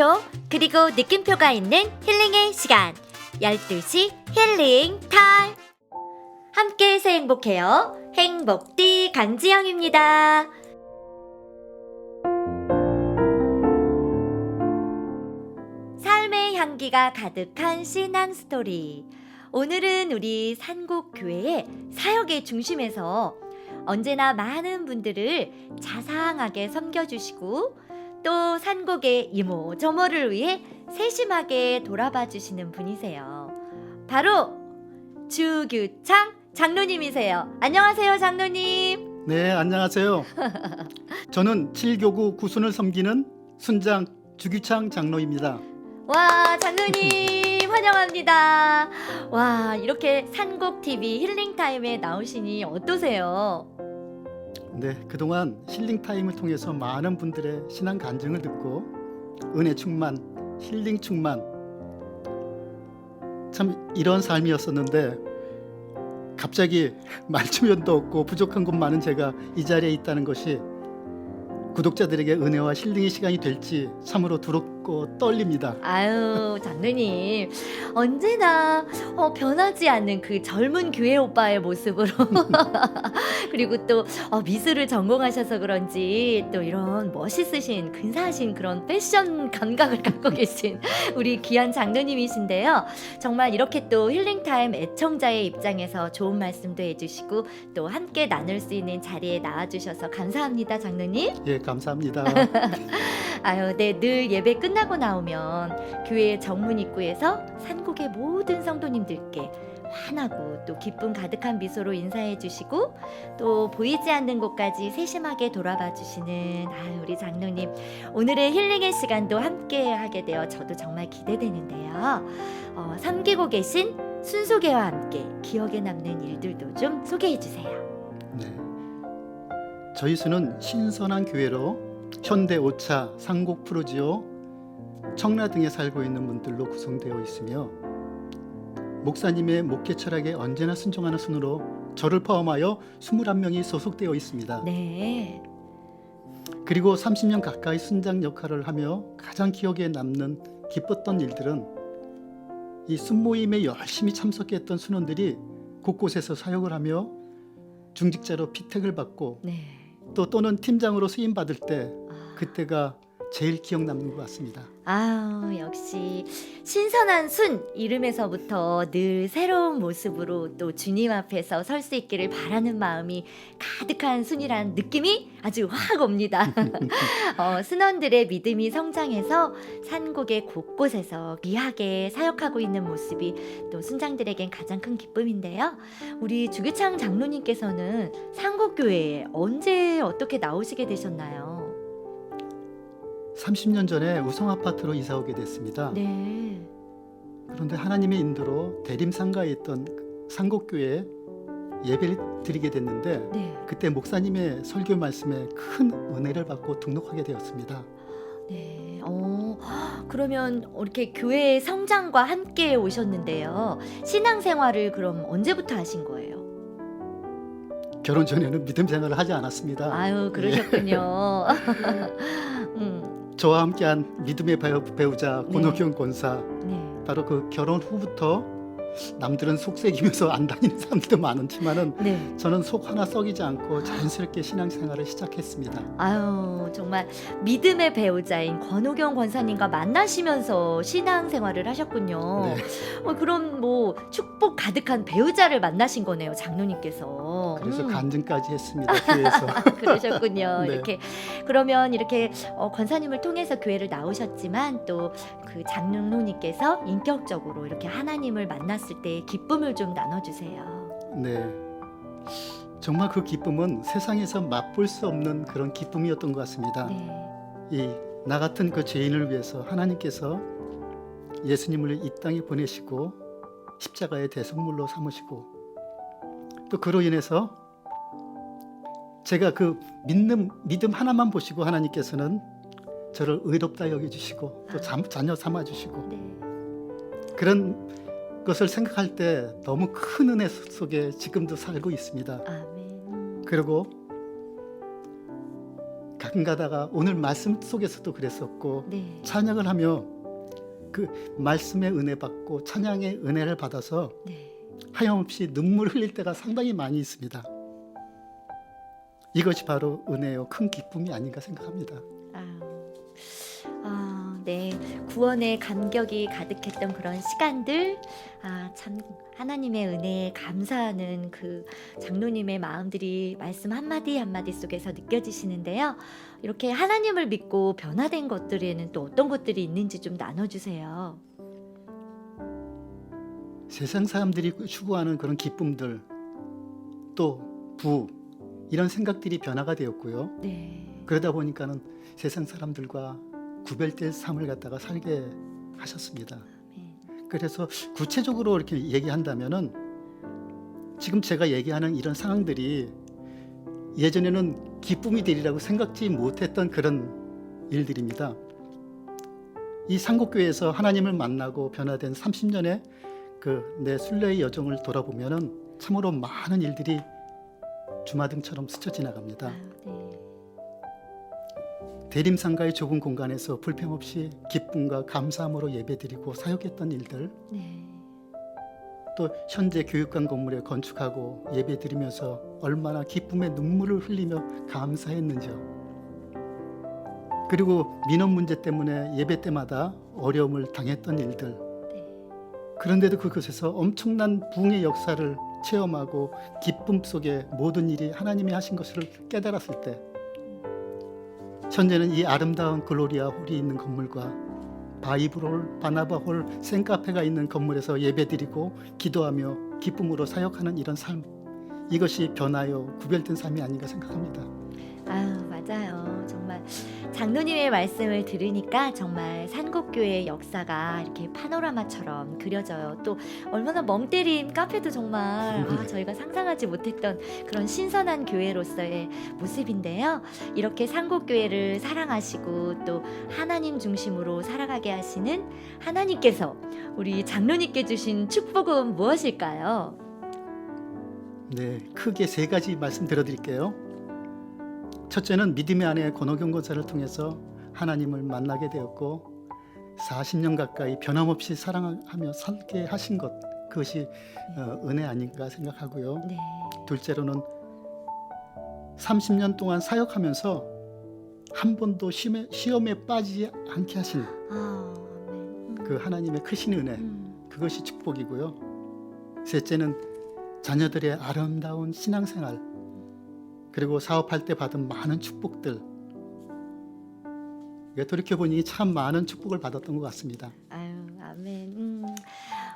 물음표 그리고 느낌표가 있는 힐링의 시간. 12시 힐링 타임. 함께 해서 행복해요. 행복띠 강지영입니다. 삶의 향기가 가득한 신앙 스토리. 오늘은 우리 산곡교회의 사역의 중심에서 언제나 많은 분들을 자상하게 섬겨주시고 또 산곡의 이모 저모를 위해 세심하게 돌아봐 주시는 분이세요. 바로 주규창 장로님이세요. 안녕하세요, 장로님. 네, 안녕하세요. 저는 7교구 구순을 섬기는 순장 주규창 장로입니다. 와, 장로님 환영합니다. 와, 이렇게 산곡 TV 힐링 타임에 나오시니 어떠세요? 네, 그동안 힐링 타임을 통해서 많은 분들의 신앙 간증을 듣고 은혜 충만, 힐링 충만. 참 이런 삶이었었는데 갑자기 말주변도 없고 부족한 것 많은 제가 이 자리에 있다는 것이 구독자들에게 은혜와 힐링의 시간이 될지 참으로 두렵 고 떨립니다. 아유, 장로님. 언제나 어, 변하지 않는 그 젊은 교회 오빠의 모습으로. 그리고 또 어, 미술을 전공하셔서 그런지 또 이런 멋있으신, 근사하신 그런 패션 감각을 갖고 계신 우리 귀한 장로님이신데요. 정말 이렇게 또 힐링타임 애청자의 입장에서 좋은 말씀도 해주시고 또 함께 나눌 수 있는 자리에 나와주셔서 감사합니다, 장로님. 예, 감사합니다. 아유, 네, 늘 예배 끝 나고 나오면 교회 정문 입구에서 산곡의 모든 성도님들께 환하고 또 기쁨 가득한 미소로 인사해 주시고 또 보이지 않는 곳까지 세심하게 돌아봐 주시는 아유, 우리 장로님 오늘의 힐링의 시간도 함께 하게 되어 저도 정말 기대되는데요. 어, 섬기고 계신 순소개와 함께 기억에 남는 일들도 좀 소개해 주세요. 네. 저희 수는 신선한 교회로 현대 오차, 상곡 프로지오, 청라 등에 살고 있는 분들로 구성되어 있으며 목사님의 목회 철학에 언제나 순종하는 순으로 저를 포함하여 21명이 소속되어 있습니다. 네. 그리고 30년 가까이 순장 역할을 하며 가장 기억에 남는 기뻤던 일들은 이 순모임에 열심히 참석했던 순원들이 곳곳에서 사역을 하며 중직자로 피택을 받고 네. 또 또는 팀장으로 수임 받을 때 아. 그때가 제일 기억 남는 것 같습니다. 아우 역시 신선한 순 이름에서부터 늘 새로운 모습으로 또 주님 앞에서 설 수 있기를 바라는 마음이 가득한 순이란 느낌이 아주 확 옵니다. 어, 순원들의 믿음이 성장해서 산곡의 곳곳에서 귀하게 사역하고 있는 모습이 또 순장들에겐 가장 큰 기쁨인데요. 우리 주규창 장로님께서는 산곡교회에 언제 어떻게 나오시게 되셨나요? 30년 전에 우성 아파트로 이사 오게 됐습니다. 네. 그런데 하나님의 인도로 대림상가에 있던 상곡교회에 예배를 드리게 됐는데 네. 그때 목사님의 설교 말씀에 큰 은혜를 받고 등록하게 되었습니다. 네. 어, 그러면 이렇게 교회의 성장과 함께 오셨는데요. 신앙생활을 그럼 언제부터 하신 거예요? 결혼 전에는 믿음 생활을 하지 않았습니다. 아유, 그러셨군요. 음, 저와 함께한 믿음의 배우- 배우자 네. 권호경 권사 네. 바로 그 결혼 후부터 남들은 속색이면서 안 다니는 사람들도 많지만은 네. 저는 속 하나 썩이지 않고 자연스럽게 신앙생활을 시작했습니다. 아유, 정말 믿음의 배우자인 권호경 권사님과 만나시면서 신앙생활을 하셨군요. 네. 어, 그럼 뭐 축복 가득한 배우자를 만나신 거네요, 장로님께서. 그래서 음. 간증까지 했습니다. 교회에서. 그러셨군요. 네. 이렇게 그러면 이렇게 어, 권사님을 통해서 교회를 나오셨지만 또 그 장로님께서 인격적으로 이렇게 하나님을 만났을 때 기쁨을 좀 나눠주세요. 네. 정말 그 기쁨은 세상에서 맛볼 수 없는 그런 기쁨이었던 것 같습니다. 네, 이나 같은 그 죄인을 위해서 하나님께서 예수님을 이 땅에 보내시고 십자가의 대성물로 삼으시고 또 그로 인해서 제가 그 믿는 믿음 하나만 보시고 하나님께서는 저를 의롭다 여겨주시고 또 자, 자녀 삼아주시고 네, 그런 것을 생각할 때 너무 큰 은혜 속에 지금도 살고 있습니다. 아멘. 음, 그리고 가끔 가다가 오늘 말씀 속에서도 그랬었고 네. 찬양을 하며 그 말씀의 은혜 받고 찬양의 은혜를 받아서 네. 하염없이 눈물 흘릴 때가 상당히 많이 있습니다. 이것이 바로 은혜요 큰 기쁨이 아닌가 생각합니다. 네. 구원의 감격이 가득했던 그런 시간들, 아, 참 하나님의 은혜에 감사하는 그 장로님의 마음들이 말씀 한마디 한마디 속에서 느껴지시는데요. 이렇게 하나님을 믿고 변화된 것들에는 또 어떤 것들이 있는지 좀 나눠주세요. 세상 사람들이 추구하는 그런 기쁨들 또 부 이런 생각들이 변화가 되었고요. 네. 그러다 보니까는 세상 사람들과 구별될 삶을 갖다가 살게 하셨습니다. 네. 그래서 구체적으로 이렇게 얘기한다면은 지금 제가 얘기하는 이런 상황들이 예전에는 기쁨이 되리라고 생각지 못했던 그런 일들입니다. 이 상곡교회에서 하나님을 만나고 변화된 30년의 그 내 순례의 여정을 돌아보면은 참으로 많은 일들이 주마등처럼 스쳐 지나갑니다. 아유, 네. 대림상가의 좁은 공간에서 불평 없이 기쁨과 감사함으로 예배드리고 사역했던 일들, 네. 또 현재 교육관 건물에 건축하고 예배드리면서 얼마나 기쁨의 눈물을 흘리며 감사했는지요. 그리고 민원 문제 때문에 예배 때마다 어려움을 당했던 일들. 네. 그런데도 그곳에서 엄청난 부흥의 역사를 체험하고 기쁨 속에 모든 일이 하나님이 하신 것을 깨달았을 때 현재는 이 아름다운 글로리아 홀이 있는 건물과 바이브홀, 바나바홀, 생카페가 있는 건물에서 예배드리고 기도하며 기쁨으로 사역하는 이런 삶 이것이 변하여 구별된 삶이 아닌가 생각합니다. 아유 맞아요 장로님의 말씀을 들으니까 정말 산곡교회의 역사가 이렇게 파노라마처럼 그려져요 또 얼마나 멍 때린 카페도 정말 아, 저희가 상상하지 못했던 그런 신선한 교회로서의 모습인데요 이렇게 산곡교회를 사랑하시고 또 하나님 중심으로 살아가게 하시는 하나님께서 우리 장로님께 주신 축복은 무엇일까요? 네, 크게 세 가지 말씀드려 드릴게요. 첫째는 믿음의 아내 권호경 권사를 통해서 하나님을 만나게 되었고 40년 가까이 변함없이 사랑하며 살게 하신 것 그것이 어, 은혜 아닌가 생각하고요. 네, 둘째로는 30년 동안 사역하면서 한 번도 시험에, 시험에 빠지지 않게 하신 아, 아멘. 그 하나님의 크신 은혜 음, 그것이 축복이고요. 셋째는 자녀들의 아름다운 신앙생활 그리고 사업할 때 받은 많은 축복들 이게 돌이켜 보니 참 많은 축복을 받았던 것 같습니다. 음,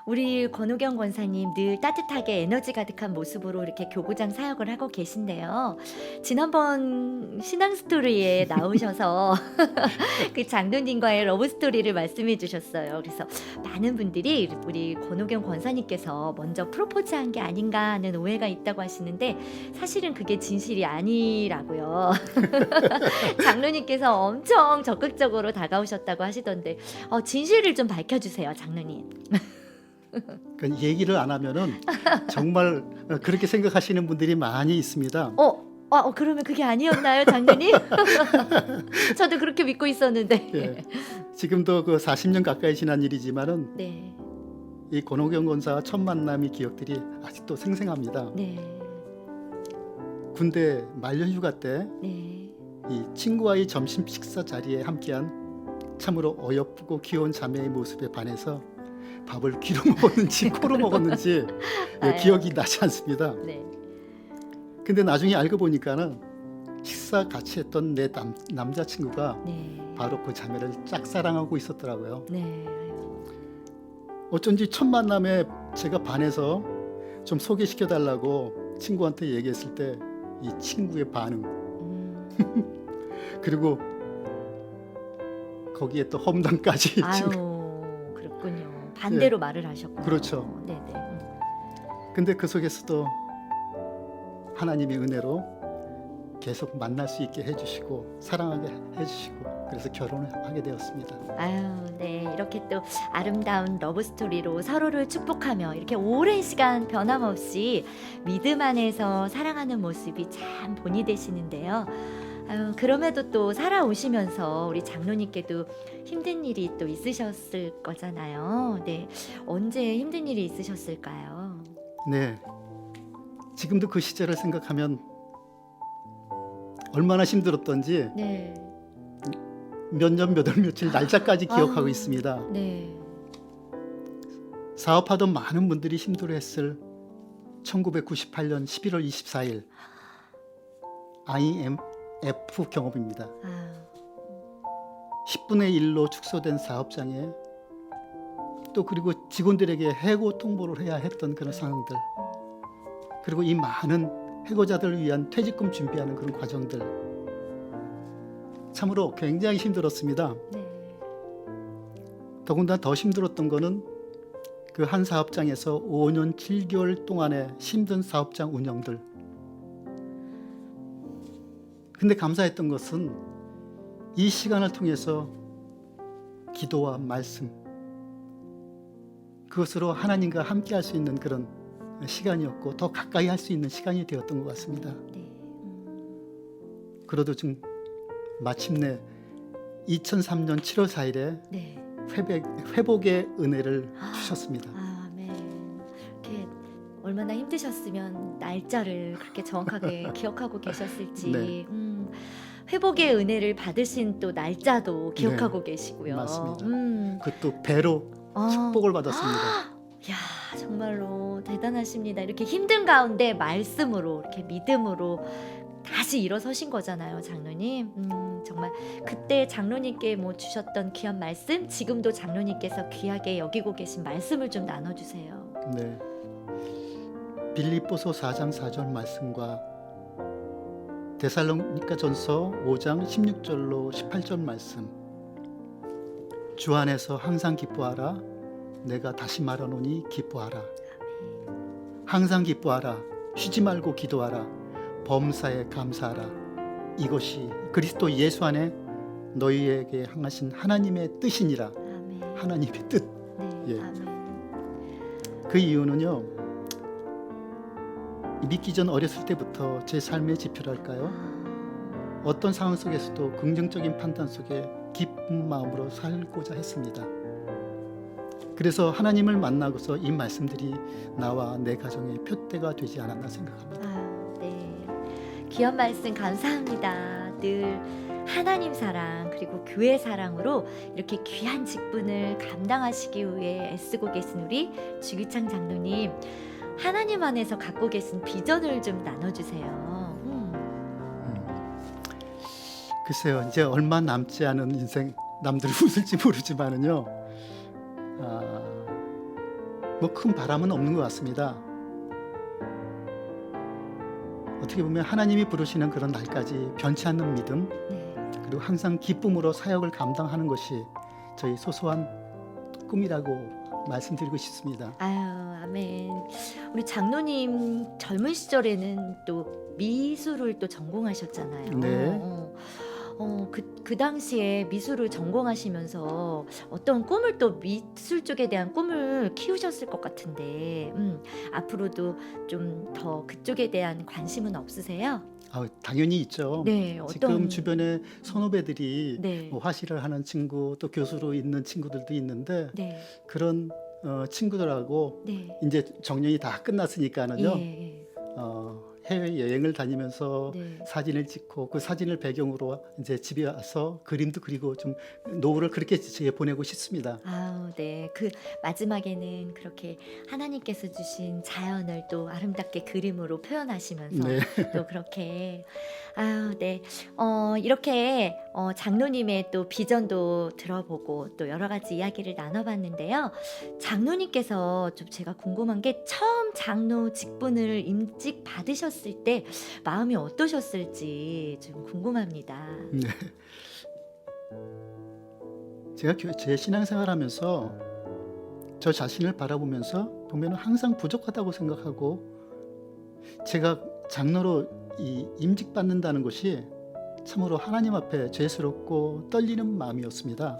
우리 권우경 권사님 늘 따뜻하게 에너지 가득한 모습으로 이렇게 교구장 사역을 하고 계신데요. 지난번 신앙 스토리에 나오셔서 그 장로님과의 러브 스토리를 말씀해 주셨어요. 그래서 많은 분들이 우리 권우경 권사님께서 먼저 프로포즈한 게 아닌가 하는 오해가 있다고 하시는데 사실은 그게 진실이 아니라고요. 장로님께서 엄청 적극적으로 다가오셨다고 하시던데 어, 진실을 좀 밝혀주세요, 장로님. 그 얘기를 안 하면은 정말 그렇게 생각하시는 분들이 많이 있습니다. 어, 어, 어, 그러면 그게 아니었나요, 장로님? 저도 그렇게 믿고 있었는데. 예. 지금도 그 40년 가까이 지난 일이지만은 네, 이 권호경 권사와 첫 만남의 기억들이 아직도 생생합니다. 네, 군대 말년 휴가 때 네. 이 친구와의 점심 식사 자리에 함께한 참으로 어여쁘고 귀여운 자매의 모습에 반해서 밥을 귀로 먹었는지 코로 먹었는지 예. 기억이 나지 않습니다. 네. 근데 나중에 알고 보니까는 식사 같이 했던 내 남, 남자친구가 네. 바로 그 자매를 짝사랑하고 있었더라고요. 네. 어쩐지 첫 만남에 제가 반해서 좀 소개시켜 달라고 친구한테 얘기했을 때 이 친구의 반응 음. 그리고 거기에 또 험담까지 아유, 그렇군요. 반대로 말을 하셨군요. 그렇죠. 네, 네. 음. 근데 그 속에서도 하나님의 은혜로 계속 만날 수 있게 해주시고 사랑하게 해주시고 그래서 결혼을 하게 되었습니다. 아유, 네. 이렇게 또 아름다운 러브 스토리로 서로를 축복하며 이렇게 오랜 시간 변함없이 믿음 안에서 사랑하는 모습이 참 본이 되시는데요. 아유, 그럼에도 또 살아오시면서 우리 장로님께도 힘든 일이 또 있으셨을 거잖아요. 네. 언제 힘든 일이 있으셨을까요? 네. 지금도 그 시절을 생각하면 얼마나 힘들었던지 네. 몇 년 몇월 며칠 날짜까지 기억하고 아. 있습니다. 네. 사업하던 많은 분들이 힘들어했을 1998년 11월 24일 IMF 경험입니다. 아, 10분의 1로 축소된 사업장에 또 그리고 직원들에게 해고 통보를 해야 했던 그런 상황들 그리고 이 많은 해고자들을 위한 퇴직금 준비하는 그런 과정들 참으로 굉장히 힘들었습니다. 네. 더군다나 더 힘들었던 거는 그 한 사업장에서 5년 7개월 동안의 힘든 사업장 운영들. 근데 감사했던 것은 이 시간을 통해서 기도와 말씀 그것으로 하나님과 함께 할 수 있는 그런 시간이었고 더 가까이 할 수 있는 시간이 되었던 것 같습니다. 네. 음, 그래도 좀 마침내 2003년 7월 4일에 네. 회복, 회복의 은혜를 주셨습니다. 아멘. 이렇게 얼마나 힘드셨으면 날짜를 그렇게 정확하게 기억하고 계셨을지. 네. 음, 회복의 은혜를 받으신 또 날짜도 기억하고 계시고요. 네. 맞습니다. 음, 그것도 배로 아, 축복을 받았습니다. 야 정말로 대단하십니다. 이렇게 힘든 가운데 말씀으로 이렇게 믿음으로 다시 일어서신 거잖아요, 장로님. 음, 정말 그때 장로님께 뭐 주셨던 귀한 말씀, 지금도 장로님께서 귀하게 여기고 계신 말씀을 좀 나눠주세요. 네. 빌립보서 4장 4절 말씀과 데살로니가 전서 5장 16절로 18절 말씀. 주 안에서 항상 기뻐하라. 내가 다시 말하노니 기뻐하라. 항상 기뻐하라. 쉬지 말고 기도하라. 범사에 감사하라. 이것이 그리스도 예수 안에 너희에게 향하신 하나님의 뜻이니라. 하나님의 뜻. 네, 예. 아멘. 그 이유는요. 믿기 전 어렸을 때부터 제 삶의 지표랄까요? 아, 어떤 상황 속에서도 긍정적인 판단 속에 기쁜 마음으로 살고자 했습니다. 그래서 하나님을 만나고서 이 말씀들이 나와 내 가정의 표대가 되지 않았나 생각합니다. 아, 네. 귀한 말씀 감사합니다. 늘 하나님 사랑 그리고 교회 사랑으로 이렇게 귀한 직분을 감당하시기 위해 애쓰고 계신 우리 주기창 장로님 하나님 안에서 갖고 계신 비전을 좀 나눠주세요. 음. 글쎄요, 이제 얼마 남지 않은 인생 남들 웃을지 모르지만은요, 아, 뭐큰 바람은 없는 것 같습니다. 어떻게 보면 하나님이 부르시는 그런 날까지 변치 않는 믿음, 네. 그리고 항상 기쁨으로 사역을 감당하는 것이 저희 소소한 꿈이라고 말씀드리고 싶습니다. 아유 아멘. 우리 장로님 젊은 시절에는 또 미술을 또 전공하셨잖아요. 네. 어, 어, 그, 그 당시에 미술을 전공하시면서 어떤 꿈을 또 미술 쪽에 대한 꿈을 키우셨을 것 같은데 음, 앞으로도 좀 더 그쪽에 대한 관심은 없으세요? 아, 당연히 있죠. 네, 어떤 지금 주변에 선후배들이 네, 뭐 화실을 하는 친구 또 교수로 있는 친구들도 있는데 네, 그런 어, 친구들하고 네, 이제 정년이 다 끝났으니까는요. 예, 예, 어, 해외 여행을 다니면서 네. 사진을 찍고 그 사진을 배경으로 이제 집에 와서 그림도 그리고 좀 노후를 그렇게 제 보내고 싶습니다. 아우, 네. 그 마지막에는 그렇게 하나님께서 주신 자연을 또 아름답게 그림으로 표현하시면서 네. 또 그렇게 아유, 네. 어, 이렇게 어, 장로님의 또 비전도 들어보고 또 여러 가지 이야기를 나눠봤는데요. 장로님께서 좀 제가 궁금한 게 처음 장로 직분을 임직 받으셨 을 때 마음이 어떠셨을지 좀 궁금합니다. 네. 제가 교- 제 신앙생활하면서 저 자신을 바라보면서 보면 항상 부족하다고 생각하고 제가 장로로 이 임직 받는다는 것이 참으로 하나님 앞에 죄스럽고 떨리는 마음이었습니다.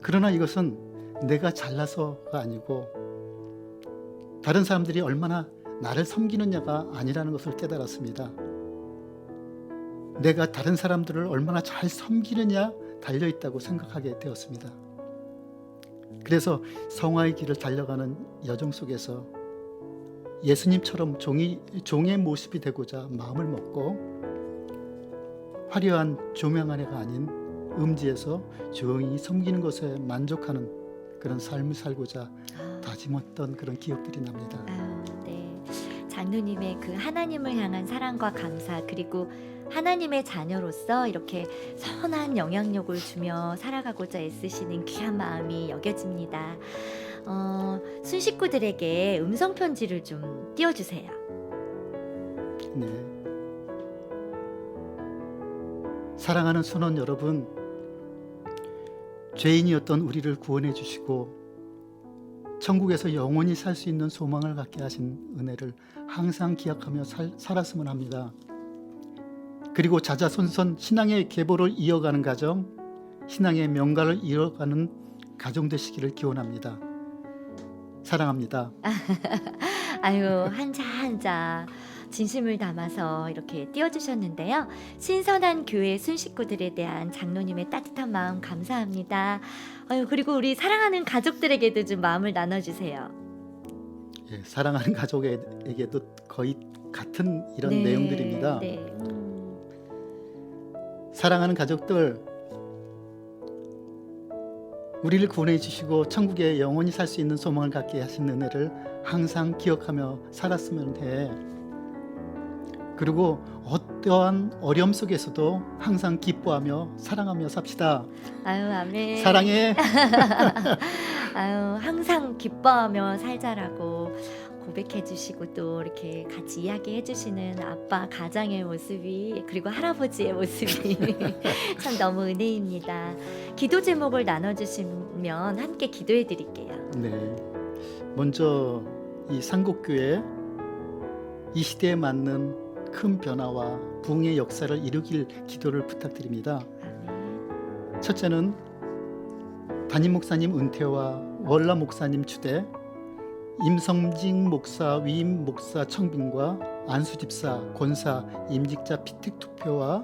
그러나 이것은 내가 잘나서가 아니고 다른 사람들이 얼마나 나를 섬기느냐가 아니라는 것을 깨달았습니다. 내가 다른 사람들을 얼마나 잘 섬기느냐 달려 있다고 생각하게 되었습니다. 그래서 성화의 길을 달려가는 여정 속에서 예수님처럼 종이, 종의 모습이 되고자 마음을 먹고 화려한 조명 아내가 아닌 음지에서 조용히 섬기는 것에 만족하는 그런 삶을 살고자 아, 다짐했던 그런 기억들이 납니다. 장로님의 그 하나님을 향한 사랑과 감사 그리고 하나님의 자녀로서 이렇게 선한 영향력을 주며 살아가고자 애쓰시는 귀한 마음이 여겨집니다. 어, 순 식구들에게 음성 편지를 좀 띄워주세요. 네. 사랑하는 순원 여러분, 죄인이었던 우리를 구원해 주시고 천국에서 영원히 살 수 있는 소망을 갖게 하신 은혜를 항상 기억하며 살, 살았으면 합니다. 그리고 자자손손 신앙의 계보를 이어가는 가정, 신앙의 명가를 이어가는 가정 되시기를 기원합니다. 사랑합니다. 아유 한자 한자 진심을 담아서 이렇게 띄워주셨는데요. 신선한 교회 순식구들에 대한 장로님의 따뜻한 마음 감사합니다. 아유 그리고 우리 사랑하는 가족들에게도 좀 마음을 나눠주세요. 예, 사랑하는 가족에게도 거의 같은 이런 네, 내용들입니다. 네. 음. 사랑하는 가족들, 우리를 구원해 주시고 천국에 영원히 살 수 있는 소망을 갖게 하신 은혜를 항상 기억하며 살았으면 해. 그리고 어떠한 어려움 속에서도 항상 기뻐하며 사랑하며 삽시다. 아유 아멘. 사랑해. 아유 항상 기뻐하며 살자라고 고백해 주시고 또 이렇게 같이 이야기해 주시는 아빠 가장의 모습이 그리고 할아버지의 모습이 참 너무 은혜입니다. 기도 제목을 나눠 주시면 함께 기도해 드릴게요. 네. 먼저 이 상곡교회 이 시대에 맞는 큰 변화와 부흥의 역사를 이루길 기도를 부탁드립니다. 첫째는 담임 목사님 은퇴와 월라 목사님 추대, 임성진 목사 위임 목사 청빙과 안수 집사 권사 임직자 피택 투표와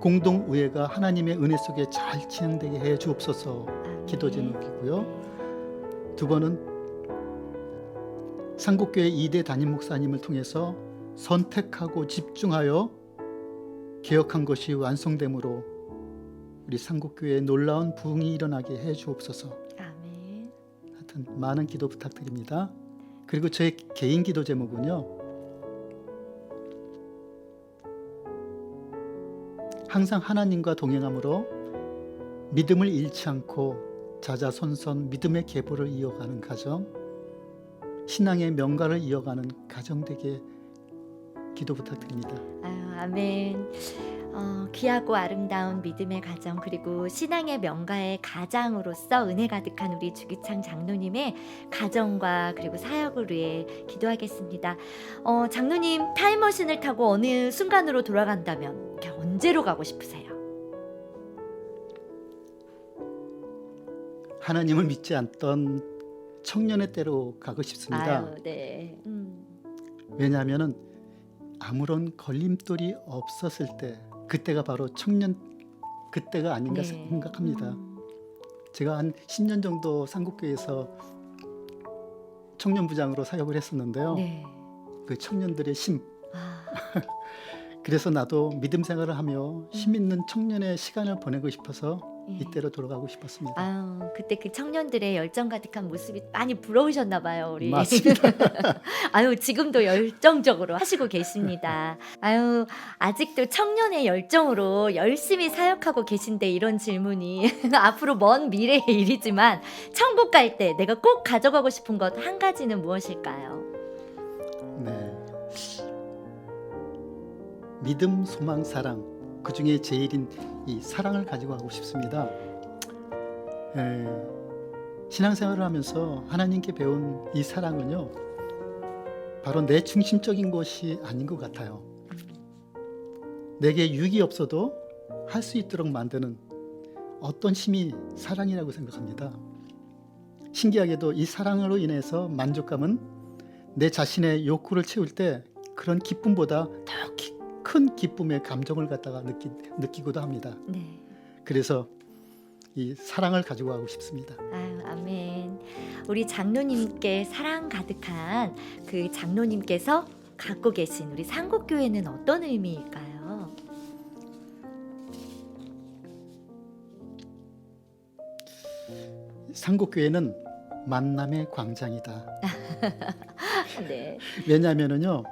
공동 의회가 하나님의 은혜 속에 잘 진행되게 해 주옵소서. 기도 제목이고요. 네. 두 번은 상국교회 2대 담임 목사님을 통해서 선택하고 집중하여 개혁한 것이 완성됨으로 우리 상국교회에 놀라운 부흥이 일어나게 해 주옵소서. 아멘. 하여튼 많은 기도 부탁드립니다. 그리고 제 개인 기도 제목은요. 항상 하나님과 동행함으로 믿음을 잃지 않고 자자손손 믿음의 계보를 이어가는 가정, 신앙의 명가를 이어가는 가정 되게 기도 부탁드립니다. 아유, 아멘. 어, 귀하고 아름다운 믿음의 가정 그리고 신앙의 명가의 가장으로서 은혜 가득한 우리 주기창 장로님의 가정과 그리고 사역을 위해 기도하겠습니다. 어, 장로님 타임머신을 타고 어느 순간으로 돌아간다면 언제로 가고 싶으세요? 하나님을 믿지 않던 청년의 때로 가고 싶습니다. 아유, 네. 음. 왜냐하면은 아무런 걸림돌이 없었을 때 그때가 바로 청년 그때가 아닌가 네. 생각합니다. 음. 제가 한 10년 정도 상국교에서 청년 부장으로 사역을 했었는데요. 네. 그 청년들의 심 아, 그래서 나도 믿음 생활을 하며 힘 있는 청년의 시간을 보내고 싶어서 예. 이때로 돌아가고 싶었습니다. 아유, 그때 그 청년들의 열정 가득한 모습이 많이 부러우셨나 봐요, 우리. 맞습니다. 아유, 지금도 열정적으로 하시고 계십니다. 아유, 아직도 청년의 열정으로 열심히 사역하고 계신데 이런 질문이 앞으로 먼 미래의 일이지만 천국 갈 때 내가 꼭 가져가고 싶은 것 한 가지는 무엇일까요? 네. 믿음, 소망, 사랑 그 중에 제일인 이 사랑을 가지고 가고 싶습니다. 에, 신앙생활을 하면서 하나님께 배운 이 사랑은요, 바로 내 중심적인 것이 아닌 것 같아요. 내게 유익이 없어도 할 수 있도록 만드는 어떤 힘이 사랑이라고 생각합니다. 신기하게도 이 사랑으로 인해서 만족감은 내 자신의 욕구를 채울 때 그런 기쁨보다 더 큰큰 기쁨의 감정을 갖다가 느끼, 느끼고도 합니다. 네. 그래서 이 사랑을 가지고 가고 싶습니다. 아유, 아멘. 우리 장로님께 사랑 가득한 그 장로님께서 갖고 계신 우리 상국교회는 어떤 의미일까요? 상국교회는 만남의 광장이다. 네. 왜냐하면은요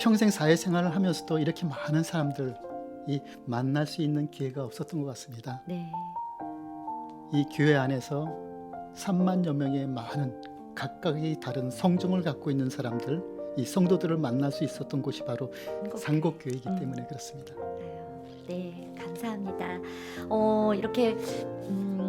평생 사회생활을 하면서도 이렇게 많은 사람들 이 만날 수 있는 기회가 없었던 것 같습니다. 네. 이 교회 안에서 3만여 명의 많은 각각의 다른 성정을 갖고 있는 사람들, 이 성도들을 만날 수 있었던 곳이 바로 상곡교회이기 음. 때문에 그렇습니다. 네, 감사합니다. 어, 이렇게 음,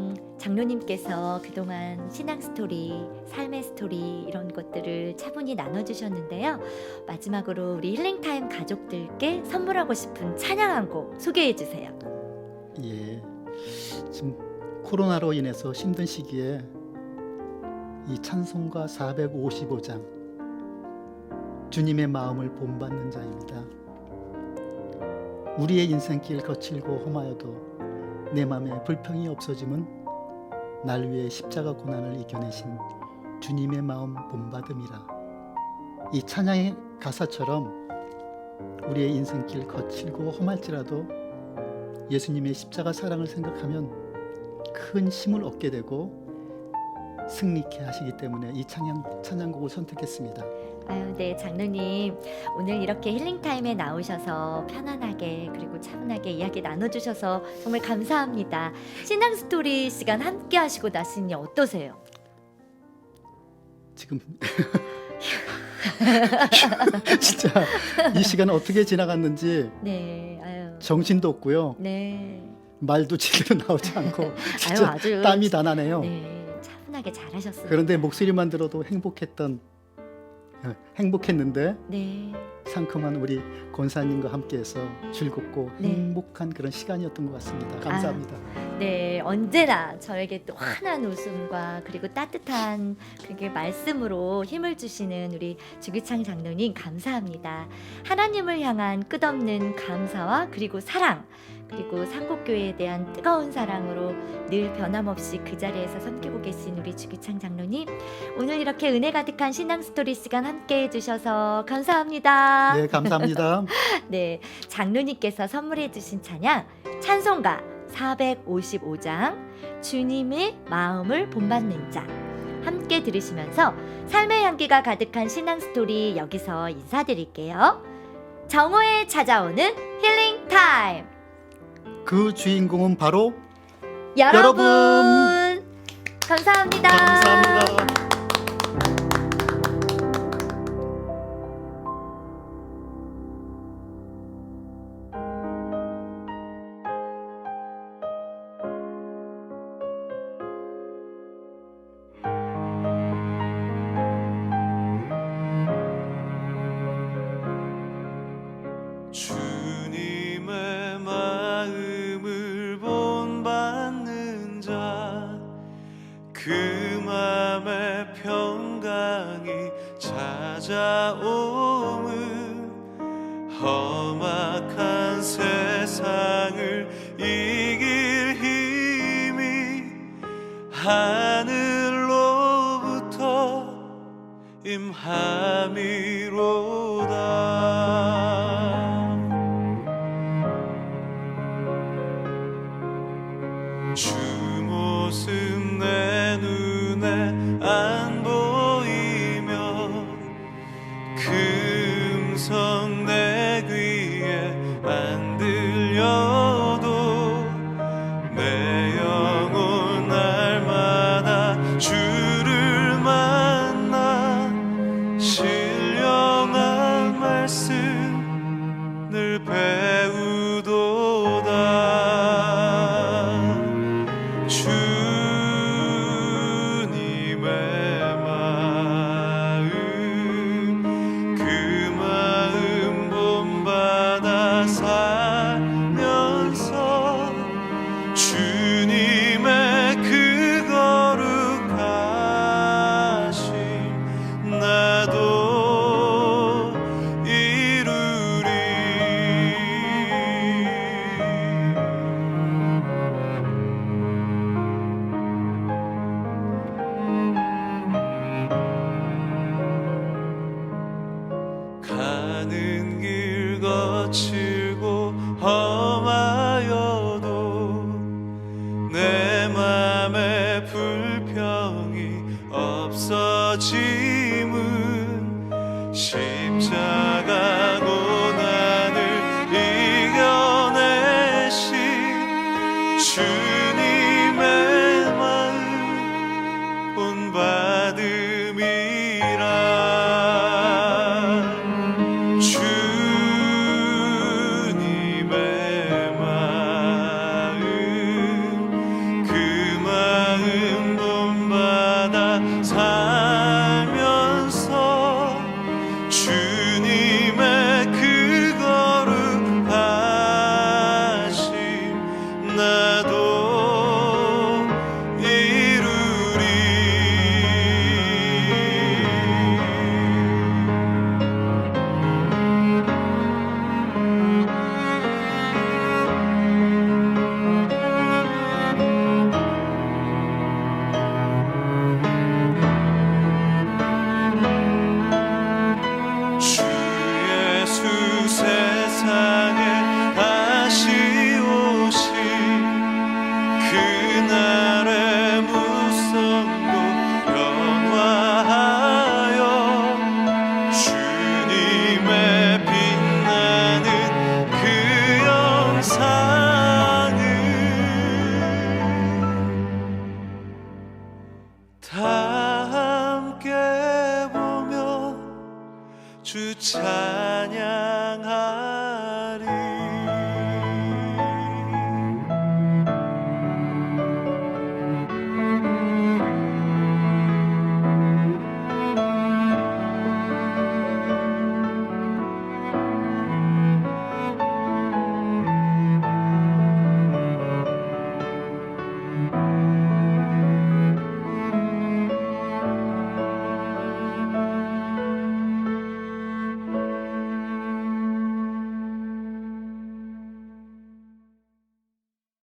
장로님께서 그동안 신앙 스토리, 삶의 스토리 이런 것들을 차분히 나눠주셨는데요. 마지막으로 우리 힐링타임 가족들께 선물하고 싶은 찬양 한 곡 소개해 주세요. 예, 지금 코로나로 인해서 힘든 시기에 이 찬송가 455장 주님의 마음을 본받는 자입니다. 우리의 인생길 거칠고 험하여도 내 마음에 불평이 없어짐은 날 위해 십자가 고난을 이겨내신 주님의 마음 본받음이라. 이 찬양의 가사처럼 우리의 인생길 거칠고 험할지라도 예수님의 십자가 사랑을 생각하면 큰 힘을 얻게 되고 승리케 하시기 때문에 이 찬양 찬양곡을 선택했습니다. 아유, 네, 장로님. 오늘 이렇게 힐링타임에 나오셔서 편안하게 그리고 차분하게 이야기 나눠주셔서 정말 감사합니다. 신앙 스토리 시간 함께 하시고 나시니 어떠세요? 지금 진짜 이 시간 어떻게 지나갔는지 네, 아유. 정신도 없고요. 네. 말도 제대로 나오지 않고 아유, 진짜 아주. 땀이 다 나네요. 네, 차분하게 잘하셨습니다. 그런데 목소리만 들어도 행복했던 어, 행복했는데 네, 상큼한 우리 권사님과 함께해서 즐겁고 네. 행복한 그런 시간이었던 것 같습니다. 감사합니다. 네, 언제나 저에게 또 환한 웃음과 그리고 따뜻한 그게 말씀으로 힘을 주시는 우리 주기창 장로님 감사합니다. 하나님을 향한 끝없는 감사와 그리고 사랑 그리고 상곡교회에 대한 뜨거운 사랑으로 늘 변함없이 그 자리에서 섬기고 계신 우리 주기창 장로님 오늘 이렇게 은혜 가득한 신앙 스토리 시간 함께 해주셔서 감사합니다. 네, 감사합니다. 네, 장로님께서 선물해 주신 찬양 찬송가 455장 주님의 마음을 본받는 자 함께 들으시면서 삶의 향기가 가득한 신앙 스토리 여기서 인사드릴게요. 정오에 찾아오는 힐링 타임. 그 주인공은 바로 여러분. 감사합니다. 감사합니다.